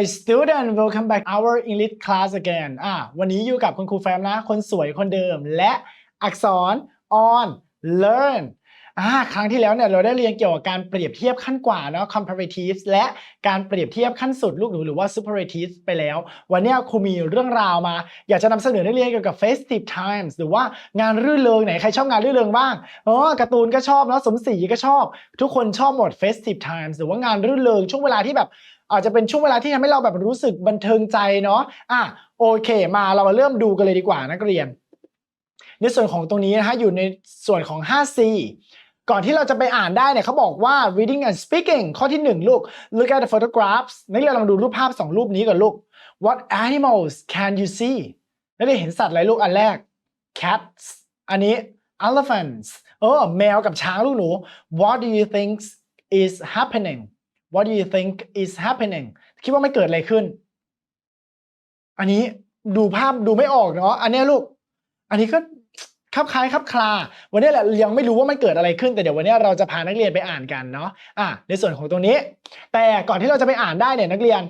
Hi student welcome back our English class again อะวันนี้อยู่กับคุณครูแฟมนะ คนสวยคนเดิม และอักษร on learn อ่าครั้งที่แล้วเนี่ยเราได้เรียนเกี่ยวกับการเปรียบเทียบขั้นกว่าเนาะ comparatives และการเปรียบเทียบขั้นสุดลูกหนูหรือว่า superlatives ไปแล้ว วันนี้ครูมีเรื่องราวมา อยากจะนำเสนอนักเรียนเกี่ยวกับ festive times หรือว่างานรื่นเริงไหน ใครชอบงานรื่นเริงบ้างอ๋อการ์ตูนก็ชอบเนาะสมศรีก็ชอบ ทุกคนชอบหมด festive times หรือว่างานรื่นเริงช่วงเวลาที่แบบ อาจจะเป็นช่วงเวลาที่ทำให้เราแบบรู้สึกบันเทิงใจเนาะอะโอเค มาเรามาเริ่มดูกันเลยดีกว่านักเรียน ในส่วนของตรงนี้นะฮะอยู่ในส่วนของ 5C ก่อนที่เราจะไปอ่านได้เนี่ยเขาบอกว่า reading and speaking ข้อที่ 1 ลูก look at the photographs นักเรียนลองดูรูปภาพ 2 รูปนี้ก่อนลูก what animals can you see นักเรียนเห็นสัตว์อะไรลูกอันแรก cats อันนี้ elephants เออแมวกับช้างลูกหนู what do you think is happening what do you think is happening คิดว่าไม่เกิดอะไรขึ้น อันนี้ดูภาพดูไม่ออกเนาะอันนี้ลูก อันนี้ก็คลับคล้ายคลับคลา วันนี้แหละยังไม่รู้ว่ามันเกิดอะไรขึ้น แต่เดี๋ยววันนี้เราจะพานักเรียนไปอ่านกันเนาะอะในส่วนของตรงนี้ แต่ก่อนที่เราจะไปอ่านได้เนี่ยนักเรียน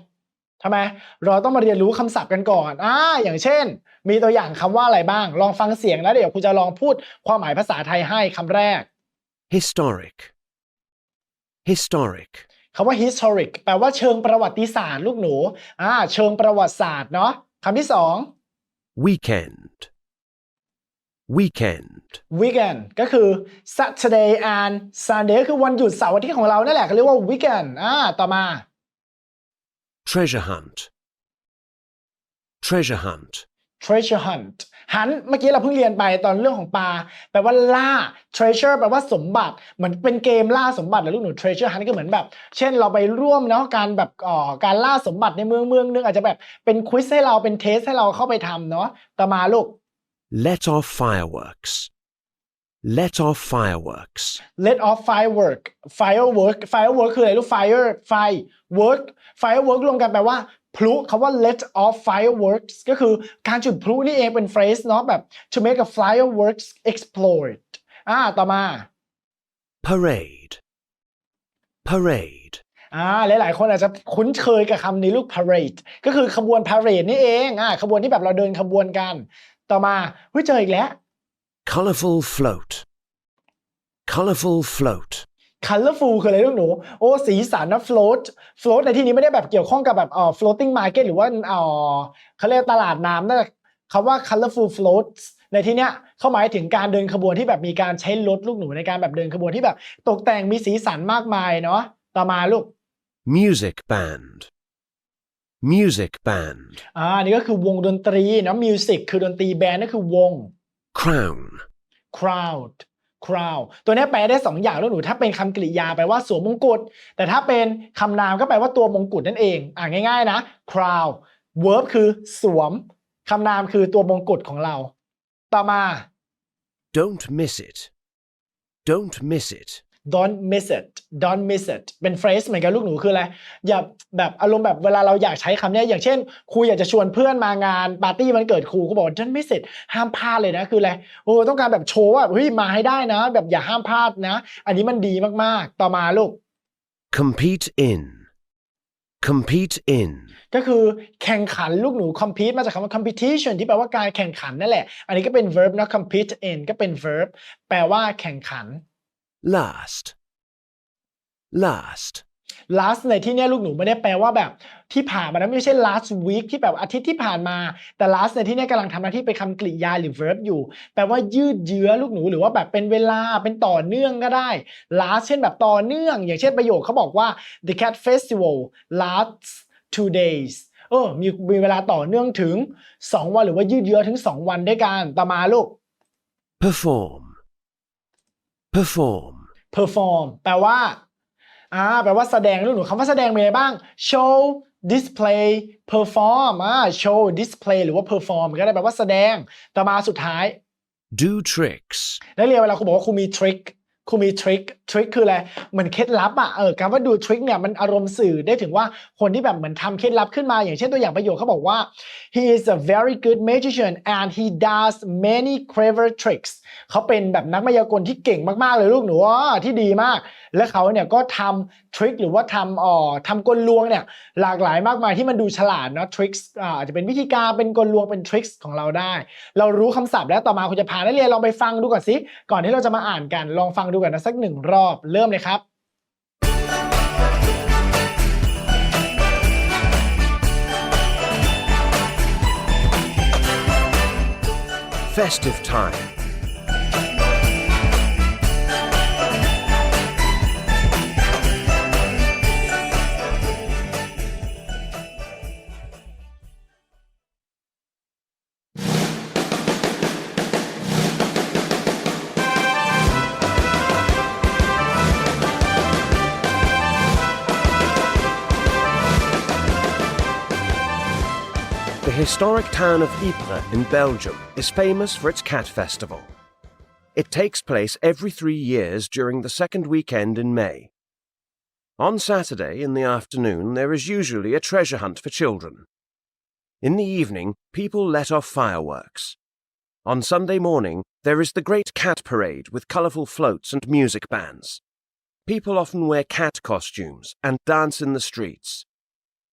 ทำไมเราต้องมาเรียนรู้คำศัพท์กันก่อนอ่าอย่างเช่น มีตัวอย่างคำว่าอะไรบ้าง ลองฟังเสียงแล้วเดี๋ยวครูจะลองพูดความหมายภาษาไทยให้คำแรก Historic. Historic. คำว่า historic แปลว่าเชิงประวัติศาสตร์ลูกหนูอ่าเชิงประวัติศาสตร์เนาะคำที่สอง Weekend. Weekend. weekend ก็คือ Saturday and Sunday ก็คือวันหยุดเสาร์อาทิตย์ของเรานั่นแหละเขาเรียกว่า weekend อ่าต่อมา Treasure hunt. Treasure hunt. Treasure hunt hunt เมื่อกี้เราเพิ่งเรียนไปตอนเรื่องของปลาแปลว่าล่า treasure แปลว่าสมบัติ เหมือนเป็นเกมล่าสมบัติเลยลูกหนู treasure hunt ก็เหมือนแบบ เช่นเราไปร่วมเนาะการแบบอ่อการล่าสมบัติในเมืองเมืองนึงอาจจะแบบเป็นควิสให้เราเป็นเทสให้เราเข้าไปทำเนาะต่อมาลูก Let off fireworks. Let off fireworks. let off firework firework firework คืออะไรลูก fire fire work firework รวมกันแปลว่า พลุคำว่า let off fireworks ก็คือการจุดพลุนี่เองเป็น phrase เนาะแบบ to make a fireworks explode อ่าต่อมา Parade. Parade. อ่าหลายๆคนอาจจะคุ้นเคยกับคำนี้ลูก parade ก็คือขบวน parade นี่เองอ่าขบวนที่แบบเราเดินขบวนกัน ต่อมาเฮ้ยเจออีกแล้ว Colorful float. Colorful float. Colorful คืออะไรลูกหนู โอ้ สีสันนะ float float ในที่นี้ไม่ได้แบบเกี่ยวข้องกับแบบเอ่อ floating market หรือว่าเอ่อเขาเรียกตลาดน้ำนะคำว่า colorful floats ในที่เนี้ยเขาหมายถึงการเดินขบวนที่แบบมีการใช้รถลูกหนูในการแบบเดินขบวนที่แบบ ตกแต่งมีสีสันมากมายเนาะต่อมาลูก Music band. Music band. อ่านี่ก็คือวงดนตรีเนาะ music คือดนตรี band นั่นคือวง Crown. crowd crown ตัวนี้แปลได้สองอย่างลูกหนูถ้าเป็นคำกริยาแปลว่าสวมมงกุฎแต่ถ้าเป็นคำนามก็แปลว่าตัวมงกุฎนั่นเอง อ่าง่ายๆนะ crown verb คือสวมคำนามคือตัวมงกุฎของเรา ต่อมา Don't miss it. Don't miss it. Don't miss it don't miss it เป็น phrase เหมือนกันลูกหนูคืออะไร อย่าแบบอารมณ์แบบเวลาเราอยากใช้คำเนี้ยอย่างเช่น ครูอยากจะชวนเพื่อนมางานปาร์ตี้วันเกิดครูก็บอกว่า don't miss it ห้ามพลาดเลยนะ คืออะไรโอ้ต้องการแบบโชว์ว่าเฮ้ยมาให้ได้นะ แบบอย่าห้ามพลาดนะ อันนี้มันดีมากๆ ต่อมาลูก Compete in. Compete in. ก็คือแข่งขันลูกหนู compete มาจากคำว่า competition ที่แปลว่าการแข่งขันนั่นแหละ อันนี้ก็เป็น verb นะ compete in ก็เป็น verb แปลว่าแข่งขัน Last. Last. last ในที่เนี้ยลูกหนูไม่ได้แปลว่าแบบที่ผ่านมานะไม่ใช่ last week ที่แบบอาทิตย์ที่ผ่านมา แต่ last ในที่เนี้ยกำลังทำหน้าที่เป็นคำกริยาหรือ verb อยู่ แปลว่ายืดเยื้อลูกหนูหรือว่าแบบเป็นเวลาเป็นต่อเนื่องก็ได้ last เช่นแบบต่อเนื่อง อย่างเช่นประโยคเขาบอกว่า the cat festival lasts two days เออมีมีเวลาต่อเนื่องถึง 2 วันหรือว่ายืดเยื้อถึง 2 วันด้วยกันต่อมาลูก Perform. Perform. perform แปลว่าอ่าแปลว่าแสดงลูกหนูคำว่าแสดงมีอะไรบ้าง show display perform อ่า show display หรือว่า perform ก็ได้แปลว่าแสดง ต่อมาสุดท้าย Do tricks. นักเรียนเวลาครูบอกว่าครูมี trick ครูมีทริคทริคคืออะไรเหมือนเคล็ดลับอะเออการว่าดูทริคเนี่ยมันอารมณ์สื่อได้ถึงว่าคนที่แบบเหมือนทำเคล็ดลับขึ้นมา อย่างเช่นตัวอย่างประโยคเขาบอกว่า he is a very good magician and he does many clever tricks เขาเป็นแบบนักมายากลที่เก่งมากๆเลยลูกหนูอ๋อที่ดีมาก และเขาเนี่ยก็ทำทริคหรือว่าทำอ่อทำกลลวงเนี่ยหลากหลายมากมายที่มันดูฉลาดเนาะทริคอ่าอาจจะเป็นวิธีการเป็นกลลวงเป็นทริคของเราได้ เรารู้คำศัพท์แล้วต่อมาคุณจะพานักเรียนลองไปฟังดูก่อนสิก่อนที่เราจะมาอ่านกันลองฟังดูกันนะสักหนึ่งรอบเริ่มเลยครับ Festive time. Historic town of Ypres in Belgium is famous for its cat festival. It takes place every three years during the second weekend in May. On Saturday in the afternoon, there is usually a treasure hunt for children. In the evening, people let off fireworks. On Sunday morning, there is the Great Cat Parade with colourful floats and music bands. People often wear cat costumes and dance in the streets.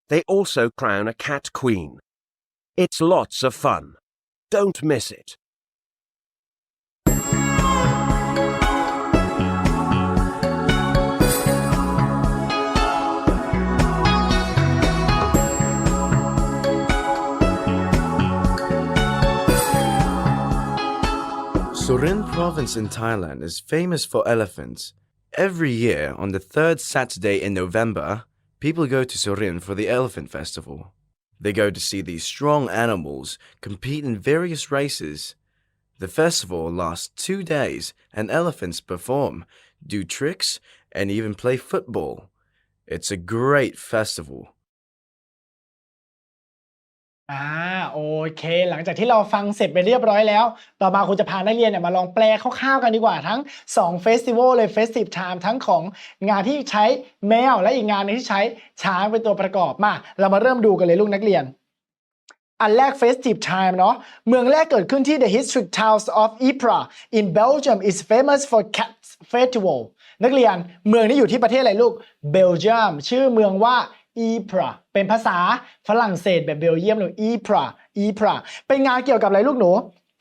They also crown a cat queen. It's lots of fun. Don't miss it. Surin province in Thailand is famous for elephants. Every year, on the third Saturday in November, people go to Surin for the elephant festival. They go to see these strong animals compete in various races. The festival lasts two days, and elephants perform, do tricks, and even play football. It's a great festival. อ่าโอเค หลังจากที่เราฟังเสร็จไปเรียบร้อยแล้ว ต่อมาคุณจะพานักเรียนเนี่ยมาลองแปลคร่าวๆกันดีกว่าทั้ง2เฟสติวัลเลยเฟสติ v ไทม์ทั้งของงานที่ใช้แมว และอีกงานหนึงที่ใช้ช้างเป็นตัวประกอบมา เรามาเริ่มดูกันเลยลูกนักเรียน อันแรก Festive Time เนาะเมืองแรกเกิดขึ้นที่ The Historic towns of Ypres in Belgium is famous for cat festival นักเรียนเมืองนี้อยู่ที่ประเทศอะไรลูกเบลเยียมชื่อเมืองว่า Ypres เป็นภาษาฝรั่งเศสแบบเบลเยียมหรือ Ypres Ypres เป็นงานเกี่ยวกับอะไรลูกหนู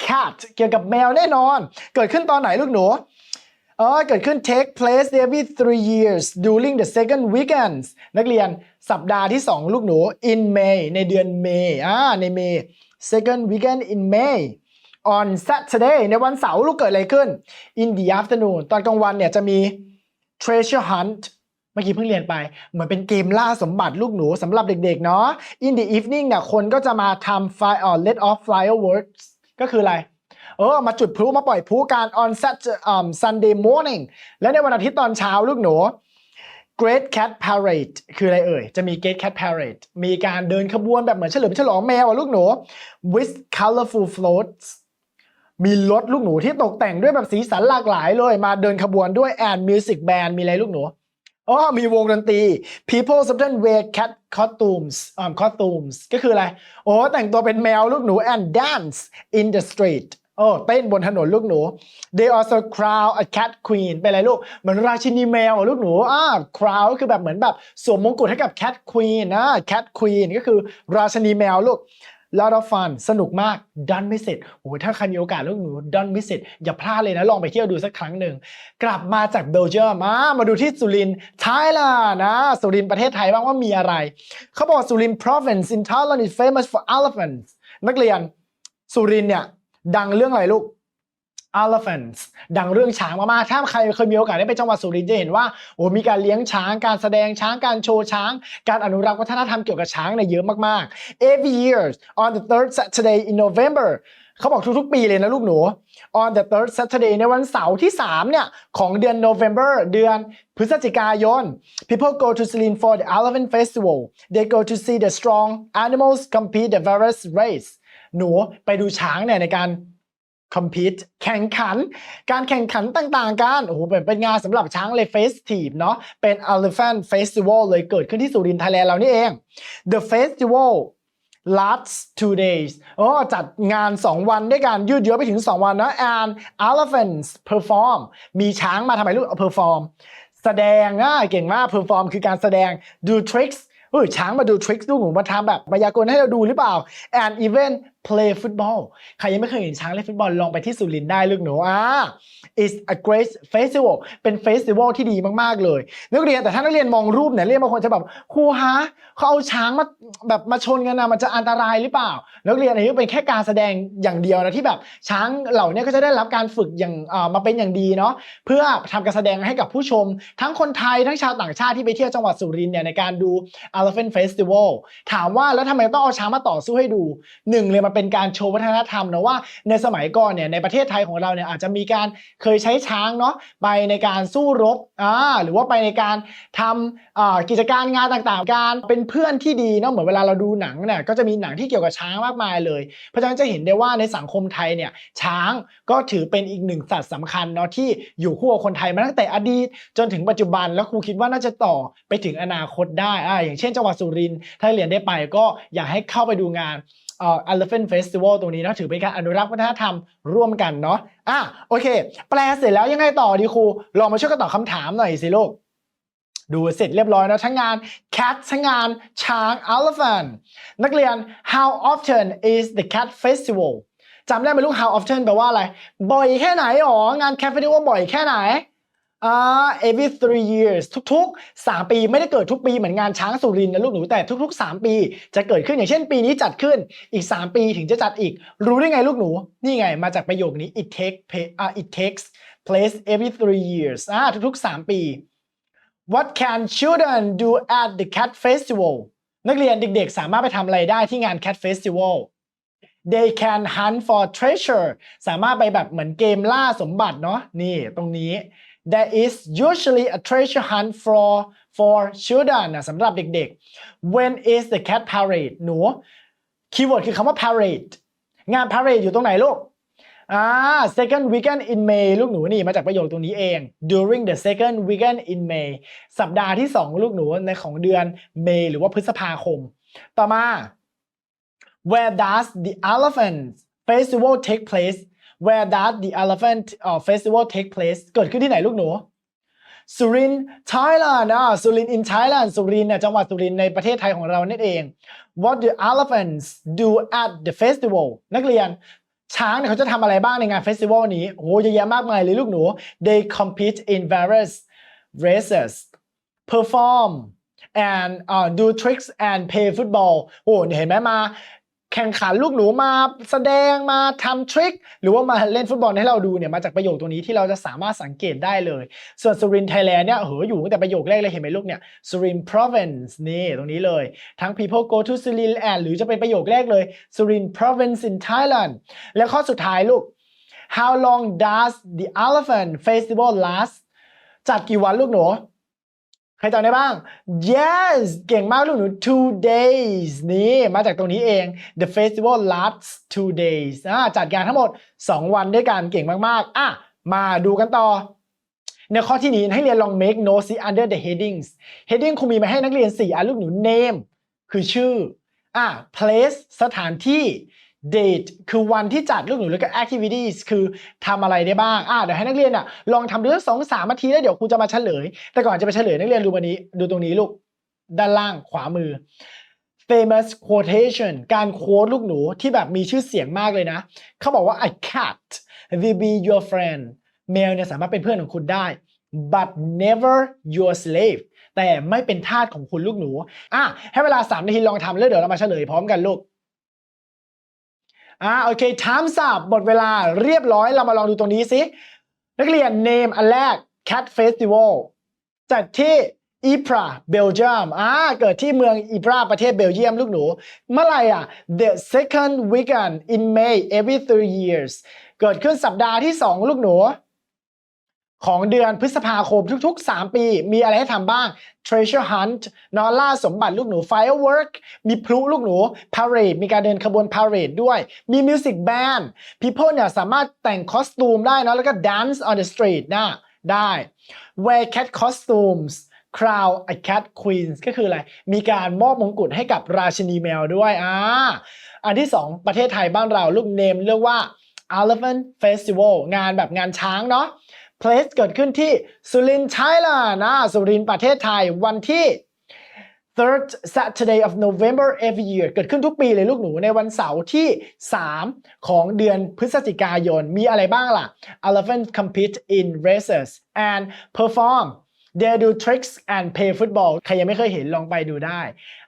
cat เกี่ยวกับแมวแน่นอน เกิดขึ้นตอนไหนลูกหนูเออเกิดขึ้น take place every three years during the second weekends นักเรียนสัปดาห์ที่ 2 ลูกหนู in May ในเดือนเมษอ่าในเมษ second weekend in May on Saturday ในวันเสาร์ลูกเกิดอะไรขึ้น in the afternoon ตอนกลางวันเนี่ยจะมี treasure hunt มื่อกี้เพิ่งเรียนไป เหมือนเป็นเกมล่าสมบัติลูกหนูสำหรับเด็กๆเนาะ in the evening เนี่ยคนก็จะมาทำ fire or let off fireworks ก็คืออะไร เออ มาจุดพลุมาปล่อยพลุกัน on Saturday um, Sunday morning และในวันอาทิตย์ตอนเช้าลูกหนู Great Cat Parade คืออะไรเอ่ย จะมี Great Cat Parade มีการเดินขบวนแบบเหมือนเฉลิมฉลองแมวอะลูกหนู with colorful floats มีรถลูกหนูที่ตกแต่งด้วยแบบสีสันหลากหลายเลย มาเดินขบวนด้วย and music band มีอะไรลูกหนู อ๋อมีวงดนตรี people often wear cat costumes อ่า costumes ก็คืออะไร โอ้แต่งตัวเป็นแมวลูกหนู and dance in the street โอ้เต้นบนถนนลูกหนู they also crown a cat queen เป็นอะไรลูก เหมือนราชินีแมวลูกหนูอ่า crown ก็คือแบบเหมือนแบบสวมมงกุฎให้กับ cat queen นะ cat queen ก็คือราชินีแมวลูก lot of fun สนุกมาก done ไม่เสร็จโอ้ยถ้าใครมีโอกาสลูกหนู done ไม่เสร็จอย่าพลาดเลยนะ ลองไปเที่ยวดูสักครั้งหนึ่ง กลับมาจากเบลเยียมมามาดูที่สุรินทร์ไทยแลนด์นะ สุรินทร์ประเทศไทยบ้างว่ามีอะไร เขาบอกสุรินทร์ province in Thailand is famous for elephants นักเรียน สุรินทร์เนี่ย ดังเรื่องอะไรลูก elephants ดังเรื่องช้างมากๆ ถ้าใครเคยมีโอกาสได้ไปจังหวัดสุรินทร์จะเห็นว่าโอ้มีการเลี้ยงช้าง การแสดงช้าง การโชว์ช้าง การอนุรักษ์วัฒนธรรมเกี่ยวกับช้างเนี่ยเยอะมากๆ every year on the third Saturday in November เขาบอกทุกๆ ปีเลยนะลูกหนู on the third Saturday ในวันเสาร์ที่ 3 เนี่ย ของเดือน November เดือนพฤศจิกายน people go to Celine for the elephant festival they go to see the strong animals compete the various race หนูไปดูช้างเนี่ยในการ compete แข่งขัน การแข่งขันต่างๆกันโอ้โหเป็นเป็นงานสำหรับช้างเลย festive เนาะเป็น elephant festival เลยเกิดขึ้นที่สุรินทร์ไทยแลนด์เรานี่เอง the festival lasts two days โอ้จัดงาน 2 วันด้วยกันยืดเยื้อไปถึง 2 วันนะ and elephants perform มีช้างมาทำไมลูก perform แสดงอะเก่งมาก perform คือการแสดง do tricks เฮ้ยช้างมาดู tricks ลูกหนูมาทำแบบมายากลให้เราดูหรือเปล่า and even play football ใครยังไม่เคยเห็นช้างเล่นฟุตบอลลองไปที่สุรินทร์ได้ลูกหนูอ่า is a great festival เป็นเฟสติวัลที่ดีมากๆเลย นักเรียนแต่ถ้านักเรียนมองรูปเนี่ยเรียนบางคนจะแบบครูฮะเขาเอาช้างมาแบบมาชนกันนะมันจะอันตรายหรือเปล่า นักเรียนอันนี้เป็นแค่การแสดงอย่างเดียวนะที่แบบช้างเหล่านี้ก็จะได้รับการฝึกอย่างเออมาเป็นอย่างดีเนาะเพื่อทำการแสดงให้กับผู้ชม ทั้งคนไทยทั้งชาวต่างชาติที่ไปเที่ยวจังหวัดสุรินทร์เนี่ยในการดู Elephant Festival ถามว่าแล้วทำไมต้องเอาช้างมาต่อสู้ให้ดูหนึ่งเลยมันเป็นการโชว์วัฒนธรรมนะว่าในสมัยก่อนเนี่ยในประเทศไทยของเราเนี่ยอาจจะมีการเคยใช้ช้างเนาะไปในการสู้รบอ่าหรือว่าไปในการทำอ่ากิจการงานต่างๆ การเป็นเพื่อนที่ดีเนาะเหมือนเวลาเราดูหนังเนี่ยก็จะมีหนังที่เกี่ยวกับช้างมากมายเลย เพราะฉะนั้นจะเห็นได้ว่าในสังคมไทยเนี่ยช้างก็ถือเป็นอีกหนึ่งสัตว์สำคัญเนาะที่อยู่คู่กับคนไทยมาตั้งแต่อดีตจนถึงปัจจุบันแล้วครูคิดว่าน่าจะต่อไปถึงอนาคตได้อ่าอย่างเช่นจังหวัดสุรินทร์ถ้าเรียนได้ไปก็อยากให้เข้าไปดูงาน เอ่อ Elephant Festival ตรงนี้นะถือเป็นการอนุรักษ์วัฒนธรรมร่วมกันเนาะอะโอเค แปลเสร็จแล้วยังไงต่อดีครู ลองมาช่วยกันตอบคำถามหน่อยสิลูกดูเสร็จเรียบร้อยแล้วทั้งงาน cat ทั้งงานช้าง elephant นักเรียน how often is the cat festival จำได้ไหมลูก how often แปลว่าอะไร บ่อยแค่ไหนหรองาน cat festival บ่อยแค่ไหน อ่า every three years ทุกๆ 3 ปีไม่ได้เกิดทุกปีเหมือนงานช้างสุรินนะลูกหนูแต่ทุก ๆ 3 ปี จะเกิดขึ้นอย่างเช่นปีนี้จัดขึ้นอีก 3 ปีถึงจะจัดอีก รู้ได้ไงลูกหนู นี่ไงมาจากประโยคนี้ it take pay- อ่า it takes place every three years อ่าทุกๆ 3 ปี What can children do at the cat festival นักเรียนเด็กๆ สามารถไปทำอะไรได้ที่งาน cat festival They can hunt for treasure สามารถไปแบบเหมือนเกมล่าสมบัติเนาะนี่ตรงนี้ There is usually a treasure hunt for for children นะสำหรับเด็กๆ When is the cat parade หนูคีย์เวิร์ดคือคำว่า parade งาน parade อยู่ตรงไหนลูกอ่า second weekend in May ลูกหนูนี่มาจากประโยคตรงนี้เอง during the second weekend in May สัปดาห์ที่ 2 ลูกหนูในของเดือนเมษหรือว่าพฤษภาคม ต่อมา where does the elephant festival take place Where does the Elephant uh, Festival take place เกิดขึ้นที่ไหนลูกหนูสุรินไทยแลนด์นะสุรินอินไทยแลนด์สุรินเนี่จังหวัดสุรินในประเทศไทยของเรานั่นเอง What do elephants do at the festival นักเรียนช้างเนี่ยเขาจะทำอะไรบ้างในงานเฟสติวัลนี้โอ้เยอะแยะมากมายเลยลูกหนู They compete in various races perform and uh, do tricks and play football โอ้เห็นไหมมา แข่งขันลูกหนูมาแสดงมาทำทริคหรือว่ามาเล่นฟุตบอลให้เราดูเนี่ยมาจากประโยคตรงนี้ที่เราจะสามารถสังเกตได้เลย ส่วนสุรินทร์ไทยแลนด์เนี่ยเฮ้ยอยู่ตั้งแต่ประโยคแรกเลยเห็นไหมลูกเนี่ยสุรินทร์ province นี่ตรงนี้เลย ทั้ง people go to สุรินทร์ and หรือจะเป็นประโยคแรกเลยสุรินทร์ province in Thailand แล้วข้อสุดท้ายลูก how long does the elephant festival last จัดกี่วันลูกหนู ใครจำได้บ้าง yes เก่งมากลูกหนู two days นี่มาจากตรงนี้เอง the festival lasts two days อ่าจัดงานทั้งหมด 2 วันด้วยกันเก่งมากๆอะมาดูกันต่อ ในข้อที่นี้ให้เรียนลอง make notes under the headings heading คงมีมาให้นักเรียน 4อันลูกหนู name คือชื่ออะ place สถานที่ date คือวันที่จัดลูกหนูแล้วก็ activities คือทำอะไรได้บ้างอะเดี๋ยวให้นักเรียนอะลองทำดูสักสองสามนาทีแล้วเดี๋ยวครูจะมาเฉลย แต่ก่อนจะไปเฉลยนักเรียนดูวันนี้ดูตรงนี้ลูกด้านล่างขวามือ famous quotation การโค้ดลูกหนูที่แบบมีชื่อเสียงมากเลยนะ เขาบอกว่า a cat will be your friend แมวเนี่ยสามารถเป็นเพื่อนของคุณได้ but never your slave แต่ไม่เป็นทาสของคุณลูกหนู อะ ให้เวลา 3 นาทีลองทำแล้วเดี๋ยวเรามาเฉลยพร้อมกันลูก อ่าโอเค time สับหมดเวลาเรียบร้อยเรามาลองดูตรงนี้สินักเรียน name อันแรก cat festival จัดที่อีปราเบลเยียมอ่าเกิดที่เมืองอีปราประเทศเบลเยียมลูกหนู เมื่อไหร่อะ the second weekend in May every three years เกิดขึ้นสัปดาห์ที่ 2 ลูกหนู ของเดือนพฤษภาคมทุก ๆ 3 ปี มีอะไรให้ทำบ้าง treasure hunt นอนล่าสมบัติลูกหนู firework มีพลุลูกหนู parade มีการเดินขบวน parade ด้วย มี music band people เนี่ยสามารถแต่งคอสตูมได้นะแล้วก็ dance on the street นะได้ wear cat costumes crown a cat queen ก็คืออะไร มีการมอบมงกุฎให้กับราชินีแมวด้วยอ่าอันที่ 2 ประเทศไทยบ้านเราลูกเนมเรียกว่า Elephant Festival งานแบบงานช้างเนาะ place เกิดขึ้นที่สุรินทร์ไทยแลนด์นะสุรินทร์ประเทศไทยวันที่ third Saturday of November every year เกิดขึ้นทุกปีเลยลูกหนูในวันเสาร์ที่ 3 ของเดือนพฤศจิกายน มีอะไรบ้างล่ะ Elephant compete in races and perform they do tricks and play football ใครยังไม่เคยเห็นลองไปดูได้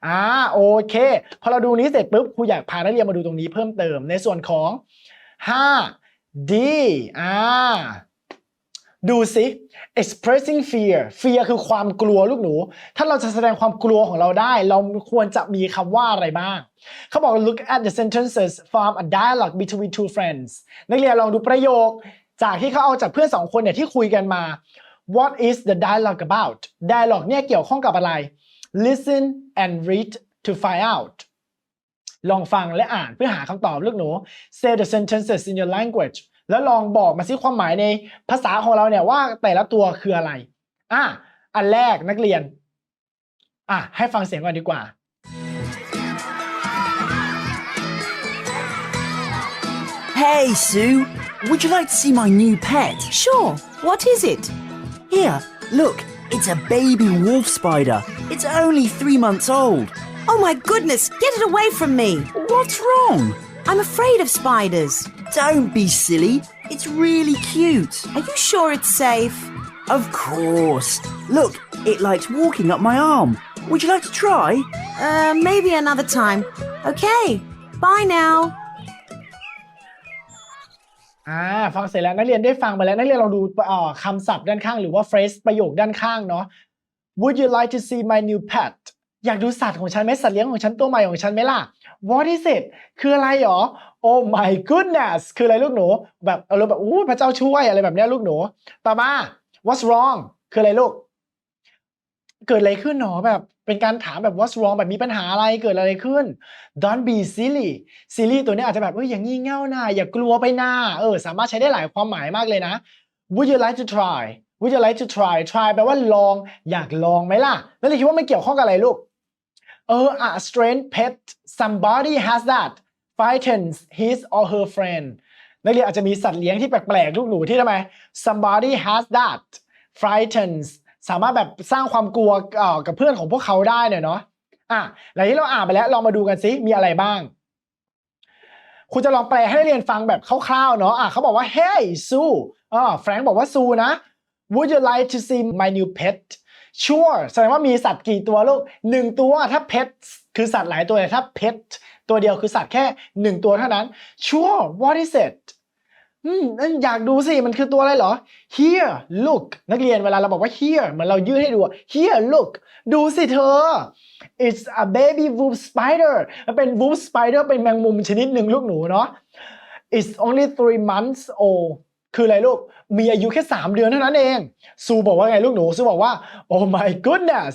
อ่าโอเค พอเราดูนี้เสร็จปุ๊บครูอยากพานักเรียนมาดูตรงนี้เพิ่มเติมในส่วนของ 5 D อ่า ดูสิ expressing fear fear คือความกลัวลูกหนู ถ้าเราจะแสดงความกลัวของเราได้ เราควรจะมีคำว่าอะไรบ้าง เขาบอก look at the sentences from a dialogue between two friends นักเรียนลองดูประโยค จากที่เขาเอาจากเพื่อนสองคนเนี่ยที่คุยกันมา what is the dialogue about dialogue เนี่ยเกี่ยวข้องกับอะไร listen and read to find out ลองฟังและอ่านเพื่อหาคำตอบลูกหนู say the sentences in your language แล้วลองบอกมาซิความหมายในภาษาของเราเนี่ยว่าแต่ละตัวคืออะไร อะ อันแรกนักเรียน อะ ให้ฟังเสียงก่อนดีกว่า Hey, Sue, would you like to see my new pet? Sure. What is it? Here, look, it's a baby wolf spider. It's only three months old. Oh my goodness, get it away from me. What's wrong? I'm afraid of spiders. Don't be silly. It's really cute. Are you sure it's safe? Of course. Look, it likes walking up my arm. Would you like to try? Uh, maybe another time. Okay. Bye now. อ่า ฟังเสร็จแล้วนักเรียนได้ฟังไปแล้ว นักเรียนลองดูเอ่อคำศัพท์ด้านข้างหรือว่า phrase ประโยคด้านข้างเนาะ Would you like to see my new pet อยากดูสัตว์ของฉันไหมสัตว์เลี้ยงของฉันตัวใหม่ของฉันไหมล่ะ What is it คืออะไรหรอ Oh my goodness คืออะไรลูกหนู แบบอารมณ์แบบอู้พระเจ้าช่วยอะไรแบบเนี้ยลูกหนู ต่อมา What's wrong คืออะไรลูก เกิดอะไรขึ้นหนอแบบเป็นการถามแบบ what's wrong แบบมีปัญหาอะไรเกิดอะไรขึ้น don't be silly silly ตัวเนี้ยอาจจะแบบเอ้ยอย่างงี่เง่านะอย่ากลัวไปนะเออสามารถใช้ได้หลายความหมายมากเลยนะ would you like to try would you like to try try แปลว่าลองอยากลองไหมล่ะแล้วเราคิดว่ามันเกี่ยวข้องกับอะไรลูก เออ a strange pet somebody has that frightens his or her friend นักเรียนอาจจะมีสัตว์เลี้ยงที่แปลกๆลูกหนูที่ทำไม somebody has that frightens สามารถแบบสร้างความกลัวกับเพื่อนของพวกเขาได้เนี่ยเนาะอะหลังที่เราอ่านไปแล้วลองมาดูกันซิมีอะไรบ้างคุณจะลองแปลให้เรียนฟังแบบคร่าวๆเนาะอะเขาบอกว่า hey Sue อ่าแฟรงค์บอกว่าซูนะ would you like to see my new pet sure แสดงว่ามีสัตว์กี่ตัวลูกหนึ่งตัวถ้า pet คือสัตว์หลายตัวแต่ถ้า pet ตัวเดียวคือสัตว์แค่หนึ่งตัวเท่านั้น sure what is it อืมนั่นอยากดูสิ มันคือตัวอะไรเหรอ here look นักเรียนเวลาเราบอกว่า here เหมือนเรายื่นให้ดู here look ดูสิเธอ it's a baby wolf spider มันเป็น wolf spider เป็นแมงมุมชนิดหนึ่งลูกหนูเนาะ it's only three months old คืออะไรลูก มีอายุแค่ 3 เดือนเท่านั้นเอง ซูบอกว่าไงลูกหนู ซูบอกว่า oh my goodness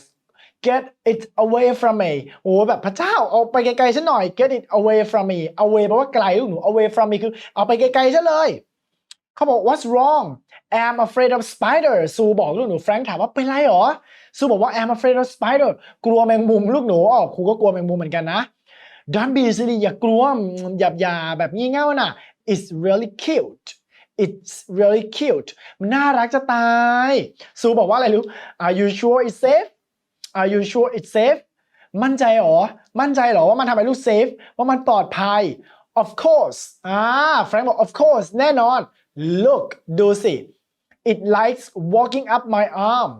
get it away from me โอ้แบบพระเจ้าเอาไปไกลๆฉันหน่อย get it away from me away แปลว่าไกลลูกหนู away from me คือเอาไปไกลๆฉันเลย เขาบอก what's wrong I'm afraid of spider ซูบอกลูกหนูแฟรงค์ถามว่าเป็นไรหรอ ซูบอกว่า I'm afraid of spider กลัวแมงมุมลูกหนูอ๋อครูก็กลัวแมงมุมเหมือนกันนะ Don't be silly อย่ากลัวหยาบยาแบบงี่เง่าน่ะ It's really cute It's really cute มันน่ารักจะตาย ซูบอกว่าอะไรรู้ Are you sure it's safe Are you sure it's safe มั่นใจหรอ มั่นใจหรอว่ามันทำให้ลูก safe ว่ามันปลอดภัย Of course อ่าแฟรงค์บอก of course แน่นอน Look ดูสิ It likes walking up my arm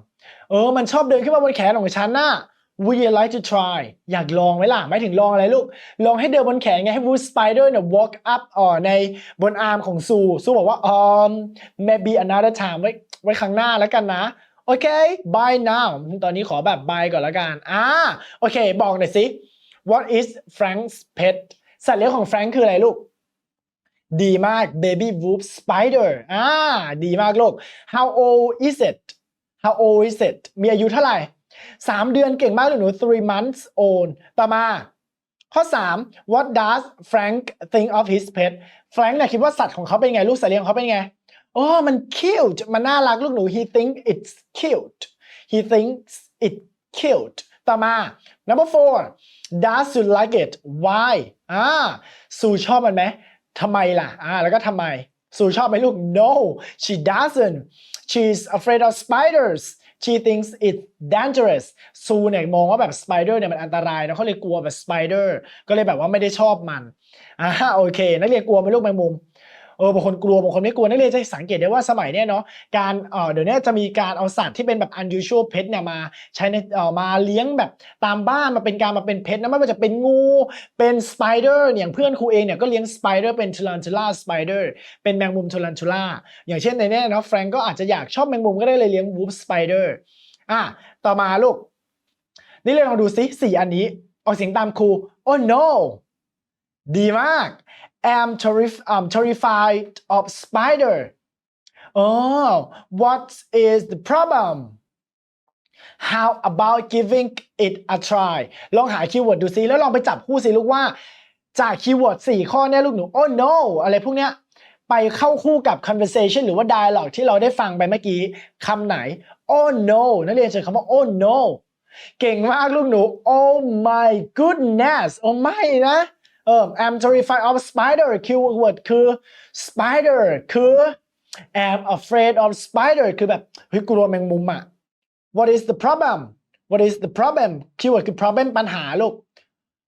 เออ มันชอบเดินขึ้นมาบนแขนของฉันน่ะ Would you like to try อยากลองไหมล่ะหมายถึงลองอะไรลูก ลองให้เดินบนแขนไงให้ Wood Spider เนี่ย walk up อ่อในบนอาร์มของซูซูบอกว่า um maybe another time ไว้ไว้ครั้งหน้าแล้วกันนะโอเค bye now ตอนนี้ขอแบบ bye ก่อนแล้วกันอ่าโอเค บอกหน่อยสิ what is Frank's pet สัตว์เลี้ยงของแฟรงค์คืออะไรลูก ดีมาก baby whoop spider อ่า ดีมากลูก how old is it how old is it มีอายุเท่าไหร่ สามเดือนเก่งมากเลยหนู three months old ต่อมา ข้อ 3 what does Frank think of his pet Frank เนี่ยคิดว่าสัตว์ของเขาเป็นไง ลูกสัตว์เลี้ยงเขาเป็นไงโอ้มัน cute มันน่ารักลูกหนู he think it's cute he thinks it cute ต่อมา number four does you like it why อ่าซูชอบมันไหมทำไมล่ะอ่าแล้วก็ทำไมซูชอบไหมลูก no she doesn't she's afraid of spiders she thinks it's dangerous ซูเนี่ยมองว่าแบบสไปเดอร์เนี่ยมันอันตรายนะเขาเลยกลัวแบบสไปเดอร์ก็เลยแบบว่าไม่ได้ชอบมันอ่าโอเค นักเรียนกลัวไหมลูกแมงมุม เออบางคนกลัวบางคนไม่กลัวนักเรียนจะสังเกตได้ว่าสมัยเนี้ยเนาะการเออเดี๋ยวนี้จะมีการเอาสัตว์ที่เป็นแบบ unusual pet เนี่ยมาใช้ในเออมาเลี้ยงแบบตามบ้านมาเป็นการมาเป็นเพชนะไม่ว่าจะเป็นงูเป็น spider อย่างเพื่อนครูเองเนี่ยก็เลี้ยง spider เป็น tarantula spider เป็นแมงมุม tarantula อย่างเช่นในเนี้ยเนาะแฟรงก์ก็อาจจะอยากชอบแมงมุมก็ได้เลยเลี้ยง wolf spider อะต่อมาลูกนี่เลยลองดูซิสี่อันนี้ออกเสียงตามครู oh no ดีมาก am terrif- um, terrified of spider oh what is the problem how about giving it a try ลองหาคีย์เวิร์ดดูซิแล้วลองไปจับคู่สิลูกว่า จากคีย์เวิร์ดสี่ข้อเนี่ยลูกหนู oh no อะไรพวกเนี้ยไปเข้าคู่กับ conversation หรือว่า dialogue ที่เราได้ฟังไปเมื่อกี้คำไหน oh no นักเรียนเจอคำว่า oh no เก่งมากลูกหนู oh my goodness โอ้ไม่นะ เออ I'm terrified of spider keyword คือ spider คือ am afraid of spider คือแบบเฮ้ยกลัวแมงมุมอะ what is the problem what is the problem keyword คือ problem ปัญหาลูก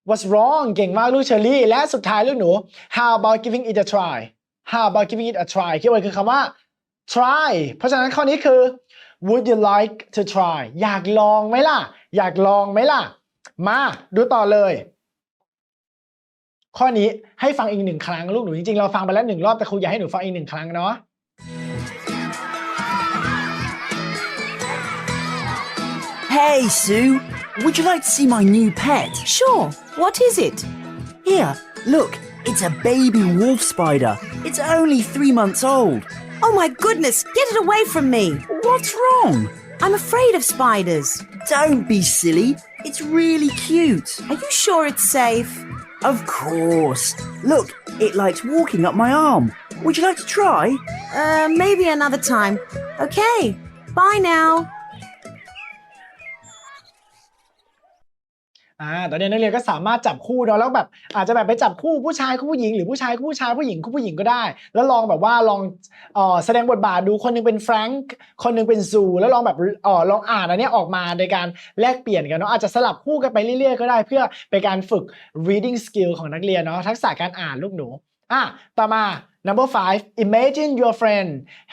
what's wrong เก่งมากลูกเชอรี่ และสุดท้ายลูกหนู how about giving it a try how about giving it a try keyword คือคำว่า try เพราะฉะนั้นข้อนี้คือ would you like to try อยากลองไหมล่ะ อยากลองไหมล่ะ มาดูต่อเลย ข้อนี้ให้ฟังอีกหนึ่งครั้งลูกหนูจริงๆเราฟังไปแล้วหนึ่งรอบแต่ครูอยากให้หนูฟังอีกหนึ่งครั้งเนาะ Hey, Sue. Would you like to see my new pet? Sure. What is it? Here, look. It's a baby wolf spider. It's only three months old. Oh my goodness, get it away from me. What's wrong? I'm afraid of spiders. Don't be silly. It's really cute. Are you sure it's safe? Of course. Look, it likes walking up my arm. Would you like to try? Uh, maybe another time. Okay. Bye now. อ่าตอนนี้นักเรียนก็สามารถจับคู่เนาะแล้วแบบอาจจะแบบไปจับคู่ผู้ชายคู่ผู้หญิงหรือผู้ชายคู่ผู้ชายผู้หญิงคู่ผู้หญิงก็ได้ แล้วลองแบบว่าลองเอ่อแสดงบทบาทดูคนหนึงเป็นแฟรงค์คนหนึงเป็นซูแล้วลองแบบเอ่อลองอ่านอันนี้ออกมาในการแลกเปลี่ยนกันเนาะอาจจะสลับคู่กันไปเรื่อยๆก็ได้ เพื่อเป็นการฝึก reading skill ของนักเรียนเนาะทักษะการอ่านลูกหนูอะต่อมา number five imagine your friend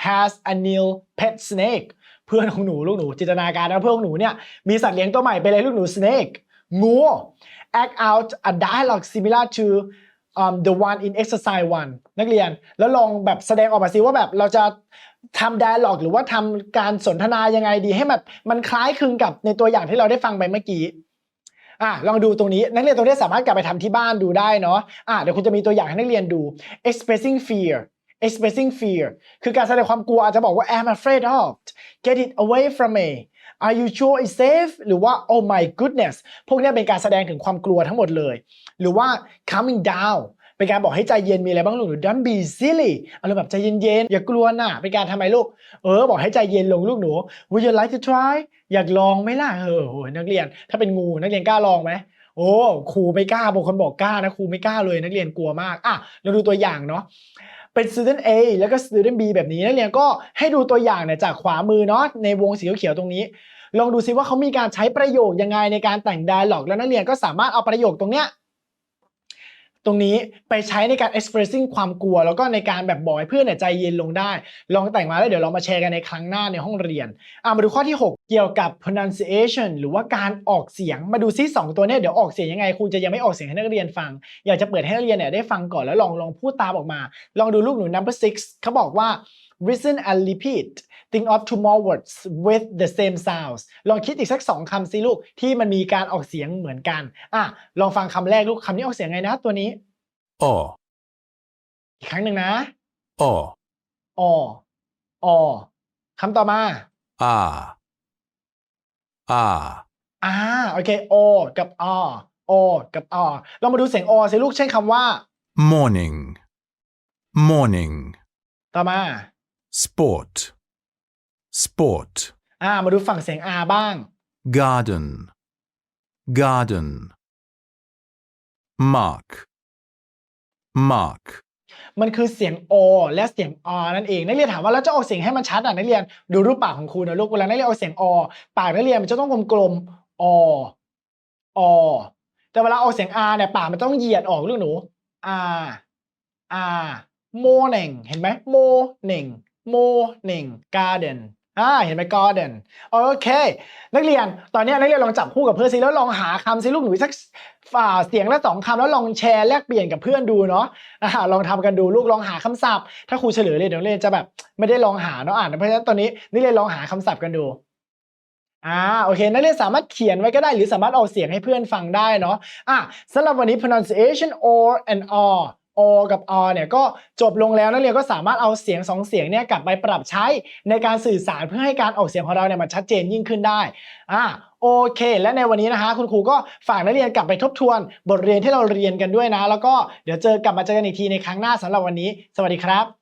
has a new pet snake เพื่อนของหนูลูกหนูจินตนาการนะเพื่อนของหนูเนี่ยมีสัตว์เลี้ยงตัวใหม่ไปเลยลูกหนู snake งู act out a dialogue similar to um, the one in exercise one นักเรียน แล้วลองแบบแสดงออกมาสิว่าแบบเราจะทำ dialogue หรือว่าทำการสนทนายังไงดี ให้แบบมันคล้ายคลึงกับในตัวอย่างที่เราได้ฟังไปเมื่อกี้อะลองดูตรงนี้นักเรียนตรงนี้สามารถกลับไปทำที่บ้านดูได้เนาะอะเดี๋ยวคุณจะมีตัวอย่างให้นักเรียนดู expressing fear expressing fear คือการแสดงความกลัวอาจจะบอกว่า I'm afraid of get it away from me Are you sure it's safe หรือว่า Oh my goodness พวกนี้เป็นการแสดงถึงความกลัวทั้งหมดเลย หรือว่า coming down เป็นการบอกให้ใจเย็นมีอะไรบ้างลูกหนู Don't be silly อารมณ์แบบใจเย็นๆ อย่ากลัวน่ะ เป็นการทำไมลูก เออ บอกให้ใจเย็นลงลูกหนู Would you like to try อยากลองไหมล่ะ เออโหนักเรียน ถ้าเป็นงูนักเรียนกล้าลองไหมโอ้ครูไม่กล้าบางคนบอกกล้านะครูไม่กล้าเลยนักเรียนกลัวมากอะเราดูตัวอย่างเนาะ เป็น student A แล้วก็ student B แบบนี้นักเรียนก็ให้ดูตัวอย่างเนี่ยจากขวามือเนาะในวงสีเขียวตรงนี้ ลองดูซิว่าเขามีการใช้ประโยคยังไงในการแต่ง dialogue แล้วนักเรียนก็สามารถเอาประโยคตรงเนี้ย ตรงนี้ไปใช้ในการ expressing ความกลัว แล้วก็ในการแบบบอกให้เพื่อนเนี่ยใจเย็นลงได้ ลองแต่งมาแล้วเดี๋ยวเรามาแชร์กันในครั้งหน้าในห้องเรียนอะมาดูข้อที่ 6 เกี่ยวกับ pronunciation หรือว่าการออกเสียงมาดูซิสองตัวเนี้ยเดี๋ยวออกเสียงยังไงครูจะยังไม่ออกเสียงให้นักเรียนฟัง อยากจะเปิดให้นักเรียนเนี่ยได้ฟังก่อนแล้วลองลองพูดตามออกมา ลองดูลูกหนู number six เขาบอกว่า listen and repeat think of two more words with the same sounds ลองคิดอีกสักสองคำสิลูกที่มันมีการออกเสียงเหมือนกันอะลองฟังคำแรกลูกคำนี้ออกเสียงไงนะตัวนี้ or, อีกครั้งหนึ่งนะ or, อออคำต่อมา ah, ah, อ่าโอเคโอกับอโอกับอเรามาดูเสียงอสิลูกเช่นคำว่า morning, morning, ต่อมา sport, sport, อ่า มาดูฝั่งเสียงอาบ้าง garden, garden, mark, mark, มันคือเสียงโอและเสียงอนั่นเอง นักเรียนถามว่าแล้วจะออกเสียงให้มันชัดอะนักเรียนดูรูปปากของครูนะลูกเวลานักเรียนเอาเสียงอปากนักเรียนมันจะต้องกลมๆออแต่เวลาออกเสียงอาเนี่ยปากมันต้องเหยียดออกลูกหนูอาอาโมเน่งเห็นไหมโมเน่งโมเน่งการ์เดนอ่าเห็นไหมการ์เดนโอเค นักเรียนตอนนี้นักเรียนลองจับคู่กับเพื่อนสิแล้วลองหาคำสิลูกหนูสักฝ่าเสียงละสองคำแล้วลองแชร์แลกเปลี่ยนกับเพื่อนดูเนาะอ่าลองทำกันดูลูกลองหาคำศัพท์ ถ้าครูเฉลยเลยเดี๋ยวนักเรียนจะแบบไม่ได้ลองหาเนาะอ่านเพราะฉะนั้นตอนนี้นักเรียนลองหาคำศัพท์กันดูอ่าโอเคนักเรียนสามารถเขียนไว้ก็ได้หรือสามารถออกเสียงให้เพื่อนฟังได้เนาะอะสำหรับวันนี้ pronunciation or and r o กับ r เนี่ยก็จบลงแล้วนักเรียนก็สามารถเอาเสียงสองเสียงเนี่ยกลับไปปรับใช้ในการสื่อสารเพื่อให้การออกเสียงของเราเนี่ยมันชัดเจนยิ่งขึ้นได้อ่าโอเค และในวันนี้นะคะ คุณครูก็ฝากนักเรียนกลับไปทบทวน บทเรียนที่เราเรียนกันด้วยนะ แล้วก็เดี๋ยวเจอกลับมาเจอกันอีกทีในครั้งหน้าสำหรับวันนี้ สวัสดีครับ